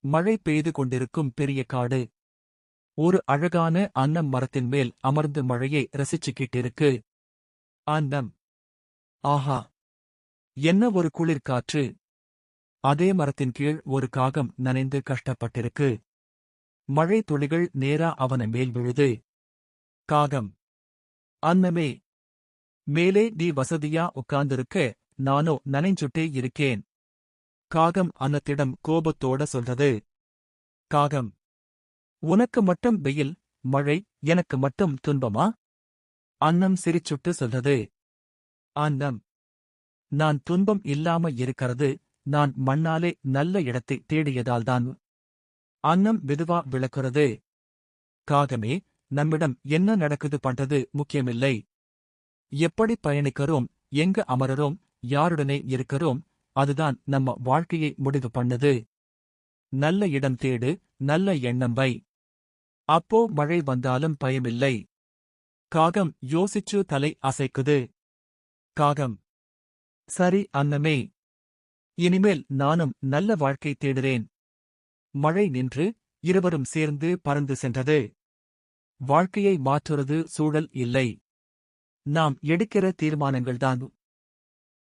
மழை பெய்து கொண்டிருக்கும் பெரிய காடு. ஒரு அழகான அன்னம் மரத்தின் மேல் அமர்ந்து மழையை ரசிச்சுக்கிட்டிருக்கு. அன்னம். ஆஹா. என்ன ஒரு குளிர்காற்று அதே மரத்தின் கீழ் ஒரு காகம் நனைந்து கஷ்டப்பட்டிருக்கு. மழை துளிகள் நேரா அவன மேல் விழுது. காகம். அன்னமே. மேலே நீ வசதியா உட்கார்ந்திருக்க நானோ நனைஞ்சுட்டே இருக்கேன். காகம் அன்னத்திடம் கோபத்தோட சொல்றது. காகம் உனக்கு மட்டும் வெயில் மழை எனக்கு மட்டும் துன்பமா? அன்னம் சிரிச்சுட்டு சொல்றது. அன்னம் நான் துன்பம் இல்லாம இருக்கிறது நான் மண்ணாலே நல்ல இடத்தை தேடியதால்தான் அன்னம் மெதுவா விளக்குறது. காகமே நம்மிடம் என்ன நடக்குது பண்றது முக்கியமில்லை. எப்படி பயணிக்கிறோம் எங்க அமரரும் யாருடனே இருக்கிறோம் அதுதான் நம்ம வாழ்க்கையை முடிவு பண்ணுது. நல்ல இடம் தேடு நல்ல எண்ணம் வை. அப்போ மழை வந்தாலும் பயமில்லை. காகம் யோசிச்சு தலை அசைக்குது. காகம். சரி அன்னமே இனிமேல் நானும் நல்ல வாழ்க்கை தேடுறேன். மழை நின்று இருவரும் சேர்ந்து பறந்து சென்றது. வாழ்க்கையை மாற்றுறது சூழல் இல்லை. நாம் எடுக்கிற தீர்மானங்கள்தான்.